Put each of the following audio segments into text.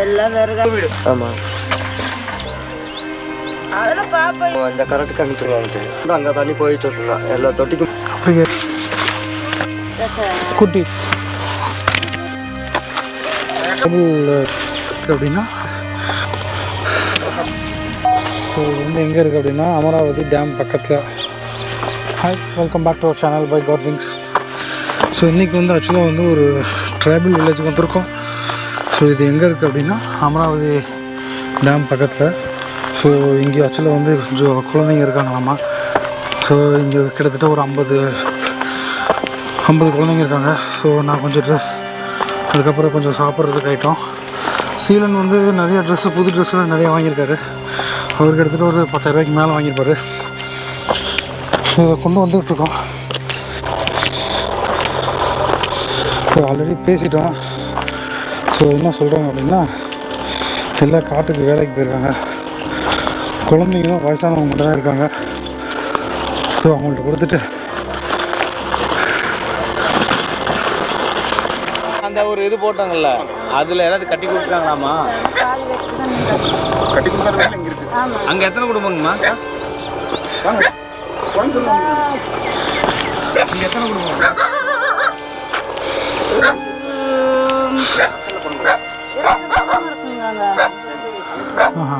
எல்லாம் வெறுகா வீடு ஆமாம் அதில் பாப்பா அந்த கரெக்ட் கணிக்கிறான்ட்டு அங்கே தண்ணி போயிட்டு இருந்தான் எல்லா தொட்டிக்கும் அப்படியே. குட்டி. அப்படின்னா ஸோ வந்து எங்கே இருக்குது அப்படின்னா அமராவதி டேம் பக்கத்தில். Hi welcome back to our channel by Carlings so இன்றைக்கி வந்து ஆக்சுவலாக வந்து ஒரு ட்ரைபல் வில்லேஜுக்கு வந்திருக்கோம். ஸோ இது எங்கே இருக்குது அப்படின்னா அமராவதி டேம் பக்கத்தில். ஸோ இங்கே ஆக்சுவலாக வந்து கொஞ்சம் குழந்தைங்க இருக்காங்களாமா? ஸோ இங்கே கிட்டத்தட்ட ஒரு ஐம்பது ஐம்பது குழந்தைங்க இருக்காங்க. ஸோ நான் கொஞ்சம் ட்ரெஸ் அதுக்கப்புறம் கொஞ்சம் சாப்பிட்றதுக்கு ஐட்டம் சீலன் வந்து நிறைய ட்ரெஸ்ஸு புது ட்ரெஸ்லாம் நிறைய வாங்கியிருக்காரு. அவர் கிட்டத்தட்ட ஒரு பத்தாயிரரூபாய்க்கு மேலே வாங்கியிருப்பாரு. ஸோ இதை கொண்டு வந்துகிட்ருக்கோம் ஸோ ஆல்ரெடி பேசிட்டோம். ஸோ என்ன சொல்கிறாங்க அப்படின்னா எல்லாம் காட்டுக்கு வேலைக்கு போயிருக்காங்க. குழந்தைங்களும் வயசானவங்க மட்டும் தான் இருக்காங்க. ஸோ அவங்கள்ட்ட கொடுத்துட்டு அந்த ஒரு இது போட்டாங்கல்ல அதுல ஏதாவது கட்டி கொடுக்குறாங்களாமா கட்டி வேலை இங்க இருக்கு. அங்க எத்தனை குடும்பங்கம்மா? வாங்க. அங்க எத்தனை குடும்பம்? ஆஹா.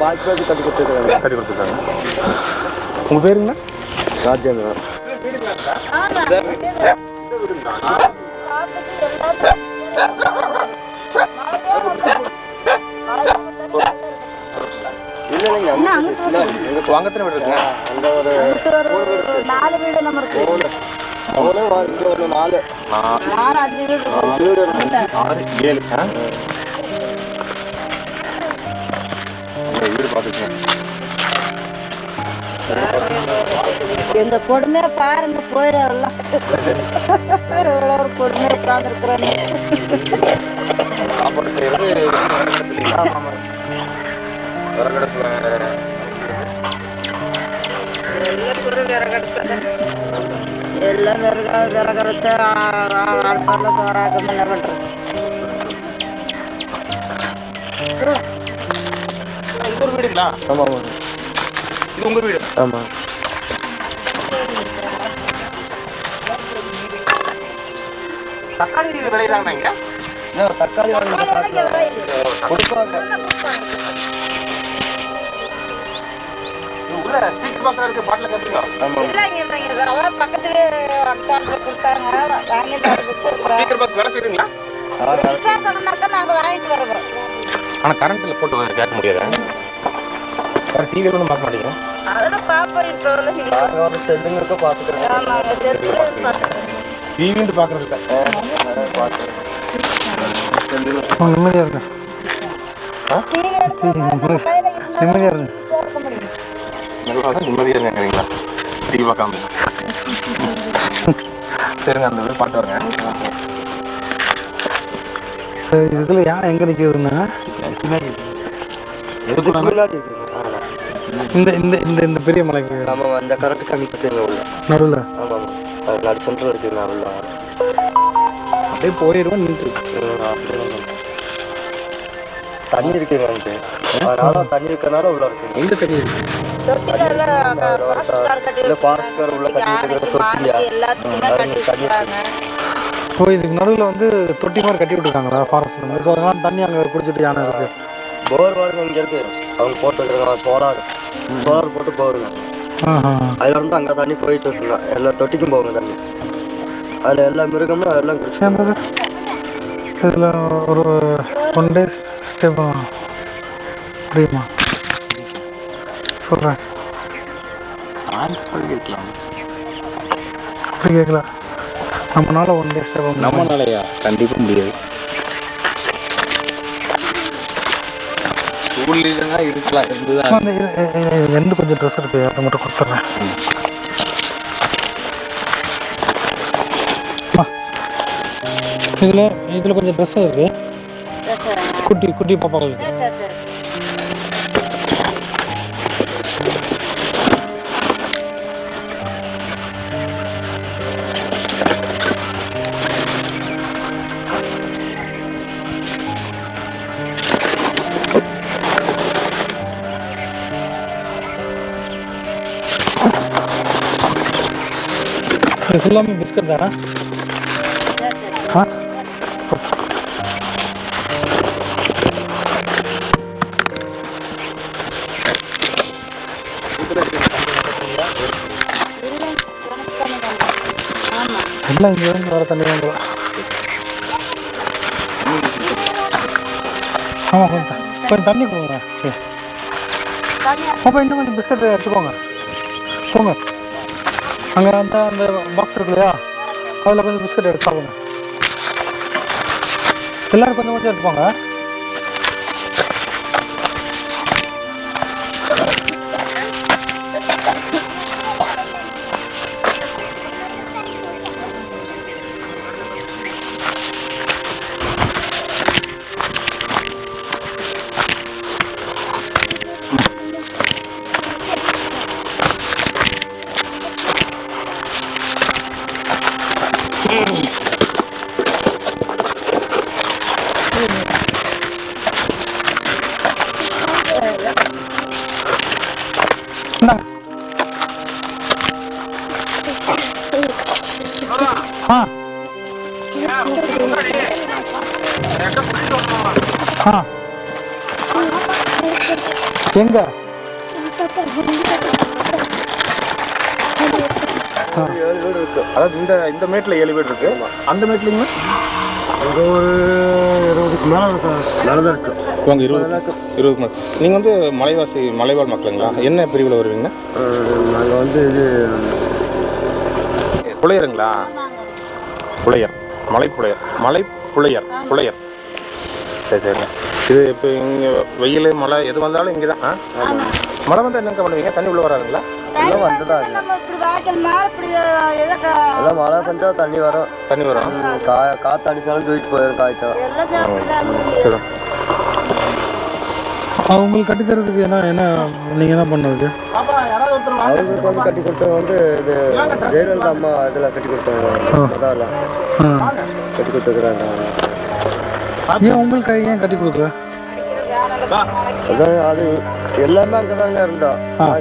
பாக்கி பேருக்கு கட்டி கொடுத்துருக்காங்க கட்டி கொடுத்துருக்காங்க உங்க பேருங்கண்ணா ராஜேந்திரன் இல்லை இல்லைங்க அங்க வீடு இருக்குங்க அந்த ஒரு நாலு வீடு நம்ம இருக்கு மூணு மூணு ஒரு நாலு ஆறு அஞ்சு வீடு ஆறு ஏழு வீடு பார்த்துக்கோங்க எங்க கொடுமையை பாருங்க போயிடலாம் எவ்வளோ ஒரு கொடுமையை சாப்பாடு செய்யறது விறகடுப்புல. எல்லாம் விறகா விறகரைச்ச அடுப்பாரில் சோறாக்க என்ன பண்ணுறது இது ஒரு வீடுங்களா? ஆமாம் ஆமாம் இது உங்க வீடு? ஆமாம் தக்காளி இங்க? தக்காளி கொடுப்பாங்க. இது உள்ள ஸ்பீக்கர் பாக்ஸ் இருக்கு பாட்டில் கத்துங்க ஆமாம் இல்லைங்க இல்லைங்க அதான் பக்கத்துலேயே அக்காண்டு கொடுத்தாங்க வாங்கி தர வச்சிருக்கிறேன் ஸ்பீக்கர் பாக்ஸ் வேலை செய்யுதுங்களா? அதான் விசேஷம்னாக்கா நாங்கள் வாங்கிட்டு வருவோம். ஆனா கரண்ட்ல போட்டு கேட்க முடியாது? வேற டிவி ஒன்றும் பார்க்க மாட்டேங்கிறோம் அதில் பாப்பா இப்போ வந்து பார்த்துக்கிறேன். டிவின்னு பார்க்கறது இல்லை. பார்த்துக்கிறேன். அவங்க நிம்மதியாக இருங்க. நிம்மதியாக இருங்க. நல்லா தான் நிம்மதியாக இருங்கிறீங்களா டிவி பார்க்காம சரிங்க அந்த வீடு பாட்டு வரேன் சரி, இதுக்குள்ள யானை எங்கே இருக்குங்க இந்த இந்த இந்த இந்த பெரிய மலைக்கு நம்ம அந்த கரெக்ட் உள்ள நடுவில். ஆமாம் நடு சென்டர் இருக்குங்க உள்ள அப்படியே போயிடுவோம் நின்று. தண்ணி இருக்குங்க அதனால தண்ணி இருக்கனால உள்ள இருக்குங்க எங்க தெரியுது இல்லை பாஸ்கர் உள்ள கட்டி இருக்கிற தொட்டியா ஸோ இதுக்கு நடுவில் வந்து தொட்டி மாதிரி கட்டி விட்டுருக்காங்களா ஃபாரஸ்ட்லேருந்து ஸோ அதனால தண்ணி அங்கே குடிச்சிட்டு யானை இருக்குது போர் பாருங்க இங்கே இருக்கு. அவங்க போட்டு வச்சிருக்காங்க சோலார் சோலார் போட்டு போருங்க ஆஹா அதுல இருந்து அங்கே தண்ணி போயிட்டு இருக்குங்க எல்லா தொட்டிக்கும் போகுங்க தண்ணி. அதில் எல்லா மிருகமும் அதெல்லாம் குடிச்சு? இதில் ஒரு ஒன் டே ஸ்டே முடியுமா சொல்கிறேன் அப்படி கேட்கல நம்மளால ஒன் டே ஸ்டே பண்ண முடியுமா? நம்மனாலயா? கண்டிப்பா முடியாது. எந்த கொஞ்சம் ட்ரெஸ் இருக்கு அதை மட்டும் கொடுத்துட்றேன். இதில் இதில் கொஞ்சம் ட்ரெஸ் இருக்கு. குட்டி குட்டி பாப்பாங்களுக்கு இது ஃபுல்லாமே பிஸ்கட் தானே ஆ எல்லாம் இங்கே வர தண்ணி போல. ஆமாம் கொஞ்சம் கொஞ்சம் தண்ணி கொடுங்க. பாப்பா இன்னும் கொஞ்சம் பிஸ்கட் எடுத்துக்கோங்க. போங்க. அங்கே அந்த அந்த பாக்ஸ் இருக்கு இல்லையா? அதில் கொஞ்சம் பிஸ்கட் எடுத்து சாப்பிடுங்க. எல்லோரும் கொஞ்சம் கொஞ்சம் எடுத்துக்கோங்க. எங்க ஏழு வீடு இருக்கு அதாவது இந்த இந்த மேட்டில் ஏழு வீடு இருக்கு. அந்த மேட்லிங்க அங்கே ஒரு இருபதுக்கு மேலே இருக்கும் மேலே தான் இருக்கு. உங்க இருபது இருபது மக்கள் நீங்கள் வந்து மலைவாசி மலைவாழ் மக்களுங்களா? என்ன பிரிவில் வருவீங்க? நாங்கள் வந்து இது புலையருங்களா புலையர் மலை புலையர் மலை புலையர் புலையர் சரி சரிங்க. இது இப்போ இங்கே வெயில் மழை எது வந்தாலும் இங்கே தான் ஆ மழை வந்தால் என்னங்க பண்ணுவீங்க? தண்ணி உள்ள வராதுங்களா? இப்படி எதை க- எல்லாம் மழை பெஞ்சா தண்ணி வரும். தண்ணி வரும். கா காற்று அடிச்சாலும் தூக்கிட்டு போயிடும் அப்படிதான் சரி. அவங்களுக்கு கட்டி தரதுக்கு என்ன என்ன நீங்கள் என்ன பண்ணதுக்கு அவங்களுக்கு வந்து கட்டி கொடுத்தவங்க வந்து இது ஜெயலலிதா அம்மா இதில் கட்டி கொடுத்தாங்க. அதான் கட்டி கொடுத்துருக்குறாங்க. ஏன் உங்களுக்கு ஏன் கட்டி கொடுக்கல? அதான் அது எல்லாமே அங்கே தாங்க இருந்தோம்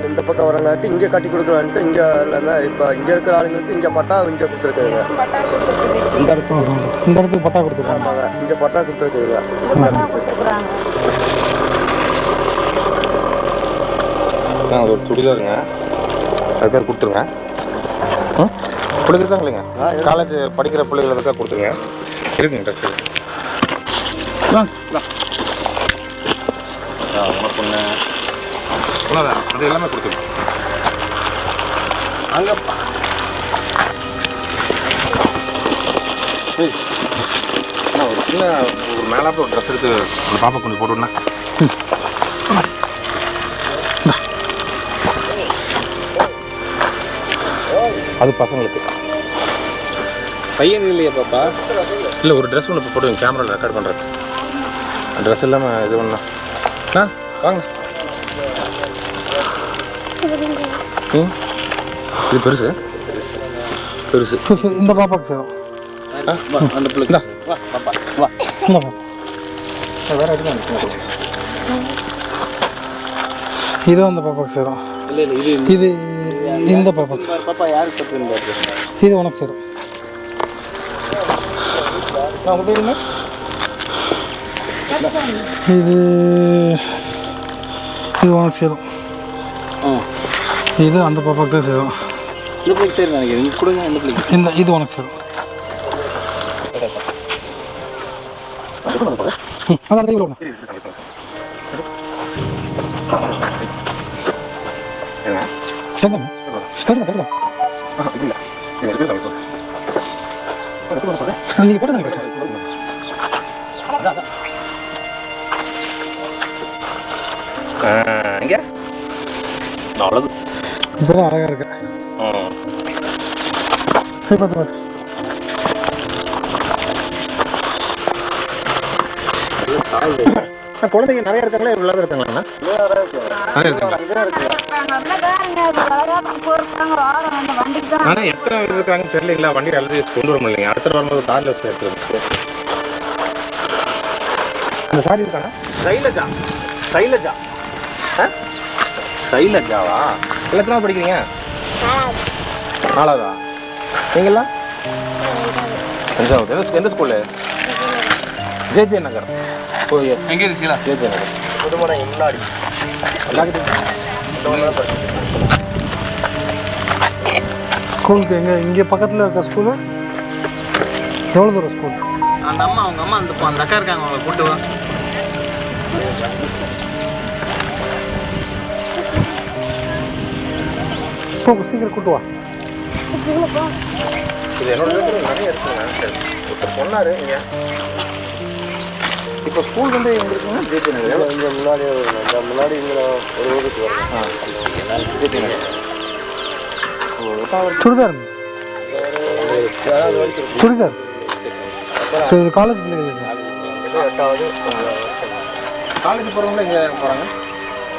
இந்த பக்கம் வரங்காட்டி இங்கே கட்டி கொடுக்கலான்ட்டு இங்கே எல்லாமே இப்போ இங்கே இருக்கிற ஆளுங்களுக்கு இங்கே பட்டா இங்கே கொடுத்துருக்காங்க. இந்த இடத்துல. இந்த இடத்துக்கு பட்டா கொடுத்துருக்காங்க. ஆமாங்க. இங்கே பட்டா கொடுத்துருக்குங்க ஆ அது ஒரு சுடிதாருங்க. அது பேர் கொடுத்துருங்க. ம் கொடுத்துருக்காங்க இல்லைங்க. காலேஜ் படிக்கிற பிள்ளைகளுக்காக கொடுத்துருங்க. இருக்குங்க ட்ரெஸ் உனக்கு ஒன்று அவ்வளோதான் அது எல்லாமே கொடுத்துருங்க அங்கே அண்ணா ஒரு சின்ன ஒரு மேலாப்பில் ஒரு ட்ரெஸ் எடுத்து ஒரு பாப்பா கொண்டு போட்டுவிடணா அது பசங்களுக்கு. பையன் இல்லையா பாப்பா. இல்லை ஒரு ட்ரெஸ் ஒன்று போட்டு கேமராவில் ரெக்கார்ட் பண்ணுறது ட்ரெஸ் இல்லாமல் இது பண்ணா ஆ வாங்க ம் இது பெருசு பெருசு சரி, இந்த பாப்பாக்கு சேரும் அந்த பிள்ளைக்கு வா பாப்பா வா இந்த பாப்பா வேறு இதுவும் அந்த பாப்பாக்கு சேரும் இது இந்த பாப்பாக்கு. பாப்பா யாருக்கு இது உனக்கு சேரும் உங்கள் பேர் என்ன இது இது உனக்கு சேரும். இது அந்த பாப்பாக்கு தான் சேரும். இந்த பிள்ளைக்கு நினைக்கிறேன் கொடுங்க இந்த பிள்ளைக்கு. இந்த இது உனக்கு சேரும். அதான் கையில் நீங்கள் போட்டு தானே இங்கே அழகு இப்போ தான் அழகாக இருக்கு? பார்த்து பார்த்து குழந்தைங்க நிறைய இருக்காங்களா? இவ்வளோ இருக்காங்களாண்ணா நிறைய இருக்காங்களா ஆனால் எத்தனை இருக்காங்கன்னு தெரியலங்களா? வண்டி அல்லது கொண்டு வர முடியலைங்க. அடுத்த வரும்போது காரில் அந்த சாரி இருக்காண்ணா சைலஜா. சைலஜா. சைலஜாவா எல்லாத்தினா படிக்கிறீங்க? நாலாவதா? நீங்களாம் தஞ்சாவூர் எந்த எந்த ஸ்கூலு ஜே ஜே நகர். ஓ எங்கே இருக்கு சீலா? ஜே ஜே நகர். புதுமனை முன்னாடி. ஸ்கூலுக்கு எங்கே இங்கே பக்கத்தில் இருக்க ஸ்கூலு எவ்வளோ தூரம் ஸ்கூல் அந்த அம்மா அவங்க அம்மா அந்த அந்த அக்கா இருக்காங்க அவங்களை கூட்டு வா போ சீக்கிரம் கூட்டு வா. இது என்னோட வீட்டில் நிறைய இருக்குங்க சொன்னார் இங்கே. இப்போ ஸ்கூல் வந்து எங்க இருக்குங்க? ஜே ஜே நகர் இங்கே முன்னாடி இந்த முன்னாடி இங்கே ஒரு ஊருக்கு வரும் J J Nagar. Churidar. Churidar. So இது காலேஜ் பிள்ளைங்களுக்கு எட்டாவது. காலேஜ் போகிறவங்கள எங்கே போகிறாங்க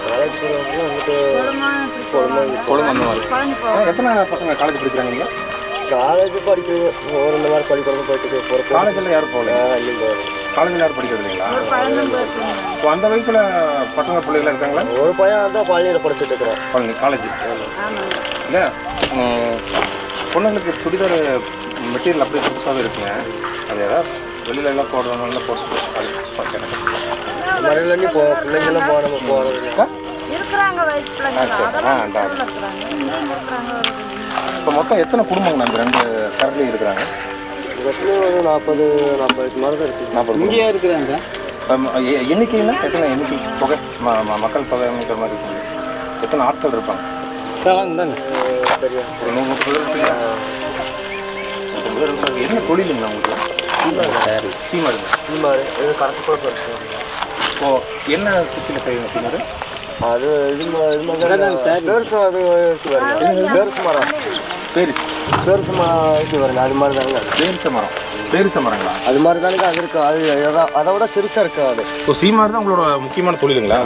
காலேஜ் போகிறவங்க வந்துட்டு கொழும்பு அந்த மாதிரி. எத்தனை பசங்க காலேஜ் படிக்கிறாங்க இங்கே? காலேஜ் படிக்கிறது ஒரு இந்த மாதிரி பள்ளிக்கூடம் போயிட்டு போகிற காலேஜில் யாரும் போகல. இல்லைங்க காலேஜில் யாரும் படிக்கிறது இல்லைங்களா? இப்போ அந்த வயசில் பசங்க பிள்ளைகள் இருக்காங்களா? ஒரு பையன் தான் பள்ளியில் படிச்சுட்டு இருக்கிறான். பழனி காலேஜ் இல்லை பொண்ணுங்களுக்கு சுடிதார் மெட்டீரியல் அப்படியே புதுசாகவே இருக்குங்க. அது ஏதாவது வெளியில எல்லாம் போடுறவங்க போட்டு அது பிள்ளைங்களும் போகிறவங்க போகிறது இருக்கிறாங்க வயசு பிள்ளைங்க. ஆ, அதெல்லாம் அதான். ஸ்கூல்ல இருக்கிறாங்க. இங்கேயும் இருக்கிறாங்க? இப்போ மொத்தம் எத்தனை குடும்பங்கள் அந்த ரெண்டு சரக்குலையும் இருக்கிறாங்க? ஒரு நாற்பது நாற்பதுக்கு மேலே தான் இருக்குது நாற்பது இங்கேயா இருக்கிறாங்க? எண்ணிக்கையில் எத்தனை எண்ணிக்கை? தொகை மக்கள் தொகை அமைக்கிற மாதிரி இருக்குங்க எத்தனை ஆட்கள் இருப்பாங்க. என்ன தொழிலுங்க உங்களுக்கு? சீமாரு. கரெக்டு கூட இருக்குது இப்போ என்ன சுற்றியில் செய்யுங்க சீமாரு? அது இது இது பெருசு அது பெருசு மரம். பேரி பெருசு மரம் இருக்கு பாருங்க அது மாதிரி தானுங்க பேரிச்ச மரம். பேரிச்ச மரங்களா? அது மாதிரி தானுங்க அது இருக்கு. அது அதை விட சிறுசாக இருக்கு அது. இப்போ சீமாரு தான் உங்களோட முக்கியமான தொழிலுங்களா?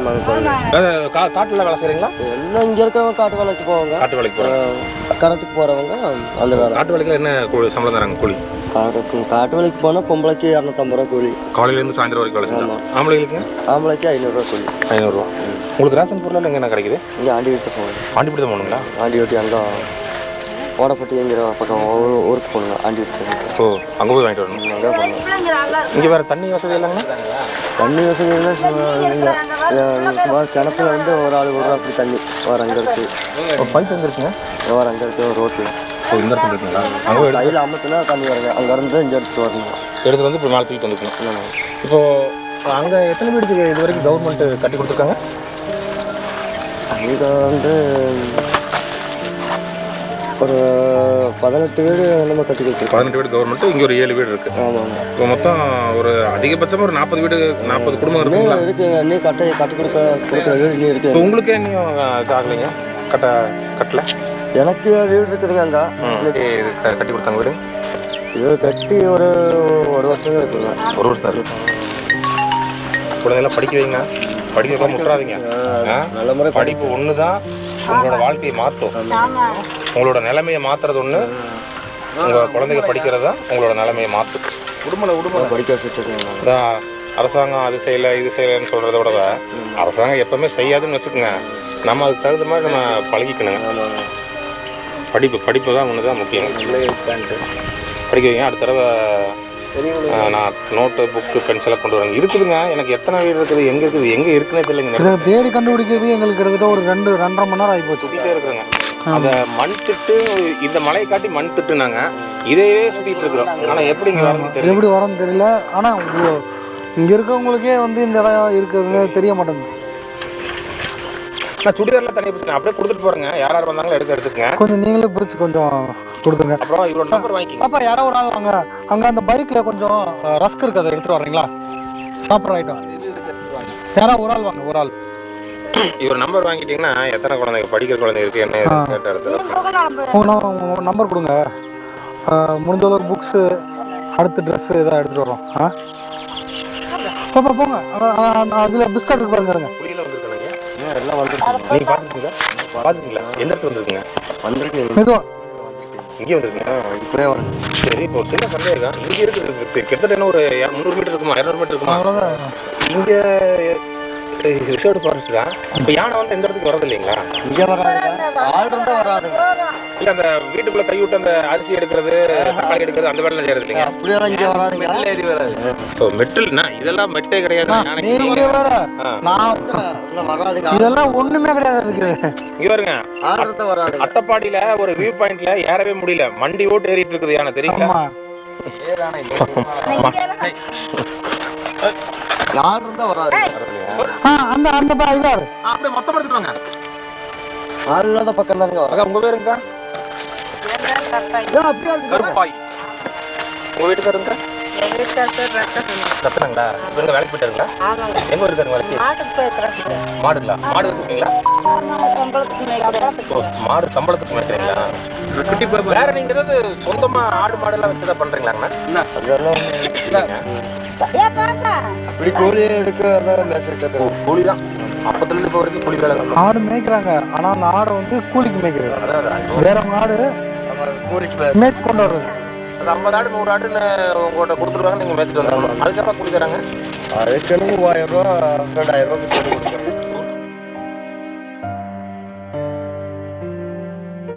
காட்டுல வேலை செய்கிறீங்களா எல்லாம் இங்கே இருக்கிறவங்க காட்டு வேலைக்கு போவாங்க. காட்டு வேலைக்கு போகிறாங்க கரத்துக்கு போகிறவங்க அந்த காட்டு வேலைக்கு என்ன சம்பளம் தராங்க கூலி? காட்டுக்கு காட்டு வேலைக்கு போனால் பொம்பளைக்கு இரநூத்தம்பது ரூபா கூலி. காலையிலேருந்து சாயந்தரம் வரைக்கும் வேலை செஞ்சா? ஆம்பளைங்களுக்கு ஆம்பளைக்கு ஐநூறுரூவா கூலி. ஐநூறுரூவா உங்களுக்கு ரேஷன் பொருள் எங்கே என்ன கிடைக்குது? இங்கே ஆண்டி வீட்டு போவாங்க ஆண்டிப்படி தான் போகணுங்களா? ஆண்டி வீட்டு அங்கே ஓடப்பட்டிங்கிற பக்கம் ஊருக்கு போகணுங்க ஆண்டி வீட்டு ஓ அங்கே போய் வாங்கிட்டு வரணும். அங்கே போகணும். இங்கே வேறு தண்ணி வசதி இல்லைங்கண்ணா தண்ணி வசதினா நீங்கள் கிணத்துல வந்து ஒரு ஆள் ஒரு அப்படி தண்ணி வர அங்கே இருக்கு. ஒரு பைப் எங்கே இருக்குங்க? வர அங்கே இருக்கு ரோட்டில். ஓ இந்த இடத்துல இருக்குங்களா? அங்கே போய் எடுத்து கையில் அமுத்துனா தண்ணி வருங்க அங்கேருந்து இங்கே எடுத்துட்டு வரணும். எடுத்துட்டு வந்து இப்போ மேலே தூக்கிட்டு வந்துக்கணும் இப்போ அங்கே எத்தனை வீடுக்கு இது வரைக்கும் கவர்மெண்ட் கட்டி கொடுத்துருக்காங்க? அங்கே வந்து ஒரு பதினெட்டு வீடு நம்ம கட்டி கொடுத்துருக்கோம் பதினெட்டு வீடு கவர்மெண்ட் இங்கே ஒரு ஏழு வீடு இருக்குது ஆமாங்க இப்போ மொத்தம் ஒரு அதிகபட்சமாக ஒரு நாற்பது வீடு நாற்பது குடும்பம் இருக்குங்களா? இருக்குங்க இன்னும் கட்ட கட்டி கொடுக்க கொடுக்குற வீடு இன்னும் இருக்கு. உங்களுக்கே இது ஆகலைங்க? கட்ட கட்டல? எனக்கு வீடு இருக்குதுங்க அங்கே. இது கட்டி கொடுத்தாங்க வீடு இது கட்டி ஒரு ஒரு வருஷம் இருக்குங்க. ஒரு வருஷம் இருக்கு. குழந்தைங்களாம் படிக்க வைங்க. படிக்க முட்டுறாதீங்க? நல்ல முறை படிப்பு ஒன்று தான் உங்களோட வாழ்க்கையை மாற்றும் ஆமா. உங்களோட நிலைமையை மாற்றுறது ஒன்று உங்கள் குழந்தைங்க படிக்கிறது தான் உங்களோட நிலைமையை மாற்றும் குடும்பம் குடும்பம் படிக்க வச்சுட்டு அரசாங்கம் அது செய்யலை இது செய்யலைன்னு சொல்கிறத விட அரசாங்கம் எப்பவுமே செய்யாதுன்னு வச்சுக்கோங்க. நம்ம அதுக்கு தகுந்த மாதிரி நம்ம பழகிக்கணுங்க. படிப்பு படிப்பு தான் ஒன்று தான் முக்கியம். படிக்க வைங்க. அடுத்த தடவை நான் நோட்டு புக்கு பென்சிலாக கொண்டு வரேங்க இருக்குதுங்க. எனக்கு எத்தனை வீடு இருக்குது? எங்கே இருக்குது? எங்கே இருக்குன்னே தெரியலைங்க. இதை தேடி கண்டுபிடிக்கிறது எங்களுக்கு கிட்டத்தட்ட ஒரு ரெண்டு ரெண்டரை மணி நேரம் ஆகிப்போச்சு சுற்றிட்டே இருக்கிறேங்க. அந்த மண் திட்டு இந்த மலையை காட்டி மண் திட்டுனாங்க. இதையே சுற்றிட்டு இருக்கிறோம். ஆனால் எப்படி இங்கே வரணும்னு தெரியல. எப்படி வரேன்னு தெரியல. ஆனால் இங்கே இருக்கவங்களுக்கே வந்து இந்த இடம் இருக்கிறது தெரிய மாட்டேங்குது. நான் சுடிதாரில் தனியாக பிடிச்சிங்க அப்படியே கொடுத்துட்டு போகிறேங்க யார் யார் வந்தாங்களோ எடுத்து எடுத்துக்கங்க. கொஞ்சம் நீங்களே பிடிச்சி கொஞ்சம் கொடுத்துங்க அப்புறம் இவரோட நம்பர் வாங்கிக்கிங்க. பாப்பா யாரோ ஒரு ஆள் வாங்க. அங்கே அந்த பைக்கில் கொஞ்சம் ரஸ்க் இருக்கு. அதை எடுத்துகிட்டு வர்றீங்களா சாப்பிட்ற ஐட்டம் யாரோ ஒரு ஆள் வாங்க ஒரு ஆள். இவர் நம்பர் வாங்கிட்டீங்கன்னா எத்தனை குழந்தைங்க படிக்கிற குழந்தை இருக்கு என்ன கேட்ட இடத்துல நம்பர் கொடுங்க. முடிஞ்ச அளவுக்கு புக்ஸு அடுத்து ட்ரெஸ்ஸு இதாக எடுத்துகிட்டு வரோம். ஆ? பாப்பா போங்க. அதில் பிஸ்கட் இருக்கு பாருங்க எல்லாம் வந்துருக்கு நீங்கள் பார்த்துருக்கீங்களா? பார்த்துருக்கீங்களா? எந்த இடத்துல வந்திருக்கீங்க? வந்துருக்கு மெதுவா. இங்கே வந்திருக்கீங்க இப்படியே வரேன் சரி இப்போ ஒரு சின்ன சந்தேகம் இங்கே இருக்குது கிட்டத்தட்ட என்ன ஒரு முந்நூறு மீட்டர் இருக்குமா? இரநூறு மீட்டர் இருக்குமா? அவ்வளோதான் இங்கே ரிசர்வ்டு ஃபாரஸ்ட் தான். இப்போ யானை வந்து எந்த இடத்துக்கு வரது இல்லைங்களா? இங்கே வராதுங்க. வராதுங்க. இல்லை அந்த வீட்டுக்குள்ள கை விட்டு அந்த அரிசி எடுக்கிறது தக்காளி எடுக்கிறது அந்த வேலை செய்யறது இல்லைங்க. அப்படியெல்லாம் இங்கே வராதுங்க. ஏறி வராது. ஓ மெட்டல்னா இதெல்லாம் மெட்டே கிடையாது. நான் இதெல்லாம் ஒண்ணுமே கிடையாது இங்க பாருங்க. ஆள் இருந்தால் வராதுங்க. அட்டப்பாடியில ஒரு வியூ பாயிண்ட்ல ஏறவே முடியல. மண்டி ஓட்டு ஏறிட்டு இருக்குது யானை தெரியுங்களா? இருந்தால் வராதுங்க. ஆ அந்த அந்த பா இதாரு அப்படியே மொத்தம் எடுத்துட்டு வாங்க. பக்கம் வரும் அக்கா உங்க பேருங்கக்கா கருப்பாய். உங்க வீட்டுக்காருங்க ரத்தனங்களா? இவங்க வேலைக்கு போயிட்டாருங்களா? எங்க வேலைக்கு போயிருக்கிறேன் மாடுங்களா? மாடு வச்சிருக்கீங்களா? சம்பளத்துக்கு மேலே ஓ, மாடு சம்பளத்துக்கு மேய்க்கிறீங்களா குட்டி போய் வேற நீங்க ஏதாவது சொந்தமா ஆடு மாடு எல்லாம் வச்சுதான் பண்றீங்களாங்கண்ணா? அதெல்லாம் இப்படி கூலி இருக்கு அதான் மெசேஜ் கூலி தான் அப்பத்துல இருந்து இப்போ வரைக்கும் கூலி வேலை தான் ஆடு மேய்க்கிறாங்க. ஆனா அந்த ஆடை வந்து கூலிக்கு மேய்க்கிறது. வேறவங்க ஆடு கூலிக்கு மேய்ச்சி கொண்டு வர்றது. அது ஐம்பது ஆடு நூறு ஆடுன்னு உங்கள்கிட்ட கொடுத்துருவாங்க நீங்க மேய்ச்சிட்டு வந்துடணும் அதுக்கப்புறம் கூலி தராங்க. அதுக்கு மூவாயிரம் ரூபா ரெண்டாயிரம் கொடுக்குறேன்